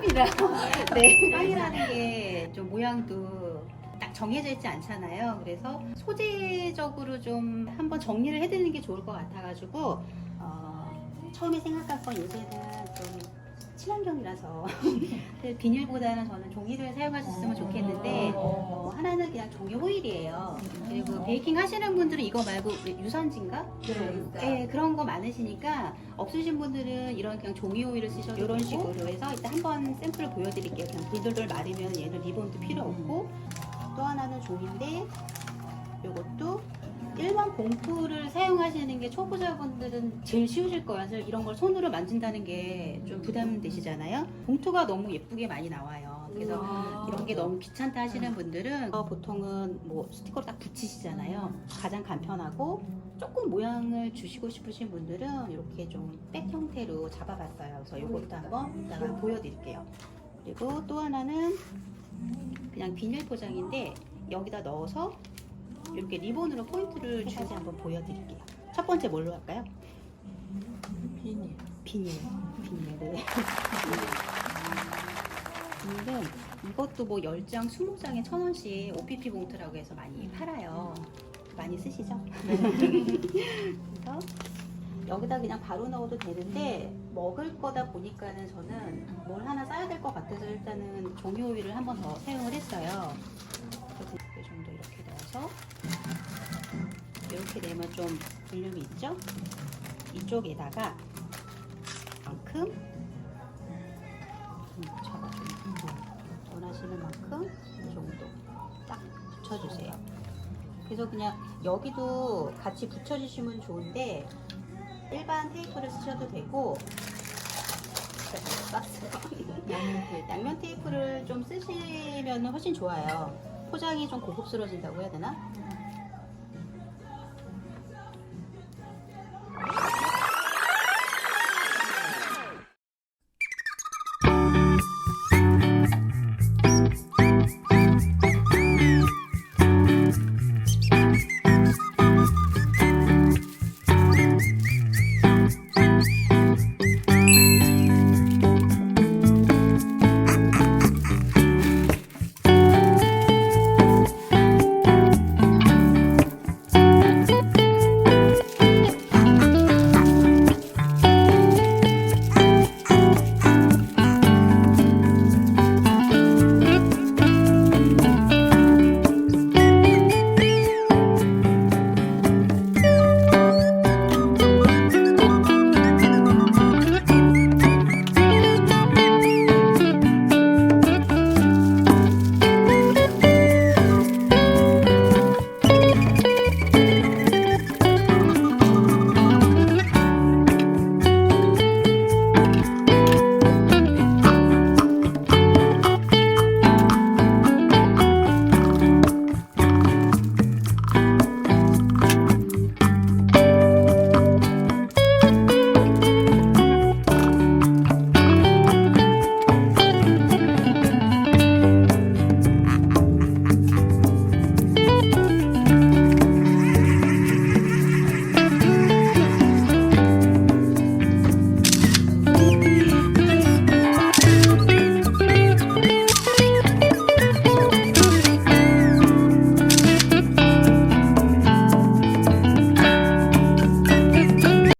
처음이라. 네. 빵이라는 게 좀 모양도 딱 정해져 있지 않잖아요. 그래서 소재적으로 좀 한번 정리를 해드리는 게 좋을 것 같아가지고 어, 처음에 생각한 건 요새는 좀 친환경이라서 비닐보다는 저는 종이를 사용하셨으면 좋겠는데 어, 하나는 그냥 종이 호일이에요. 그리고 베이킹 하시는 분들은 이거 말고 유산진가? 네, 그런 거 많으시니까 없으신 분들은 이런 그냥 종이 오일을 쓰셔도 이런 식으로 해서 일단 한번 샘플을 보여드릴게요. 그냥 돌돌돌 마르면 얘는 리본도 필요 없고 또 하나는 종인데 이것도 일반 봉투를 사용하시는 게 초보자분들은 제일 쉬우실 거예요. 사실 이런 걸 손으로 만진다는 게 좀 부담되시잖아요. 봉투가 너무 예쁘게 많이 나와요. 그래서 이런 게 너무 귀찮다 하시는 분들은 어, 보통은 뭐 스티커를 딱 붙이시잖아요. 가장 간편하고 조금 모양을 주시고 싶으신 분들은 이렇게 좀 백 형태로 잡아봤어요. 그래서 이것도 한번 이따가 보여드릴게요. 그리고 또 하나는 그냥 비닐 포장인데 여기다 넣어서 이렇게 리본으로 포인트를 주지 한번 보여드릴게요. 첫 번째 뭘로 할까요? 비닐. 비닐. 비닐. 네. 비닐은 이것도 뭐 10장, 20장에 1000원씩 OPP 봉투라고 해서 많이 팔아요. 많이 쓰시죠? 그래서 여기다 그냥 바로 넣어도 되는데 먹을 거다 보니까는 저는 뭘 하나 싸야 될 것 같아서 일단은 종이 오일을 한 번 더 사용을 했어요. 이 정도 이렇게 넣어서 이렇게 되면 좀 볼륨이 있죠? 이쪽에다가 만큼 음, 원하시는 만큼 이 정도 딱 붙여주세요. 그래서 그냥 여기도 같이 붙여주시면 좋은데 일반 테이프를 쓰셔도 되고 양면 테이프를 좀 쓰시면 훨씬 좋아요. 포장이 좀 고급스러워진다고 해야 되나?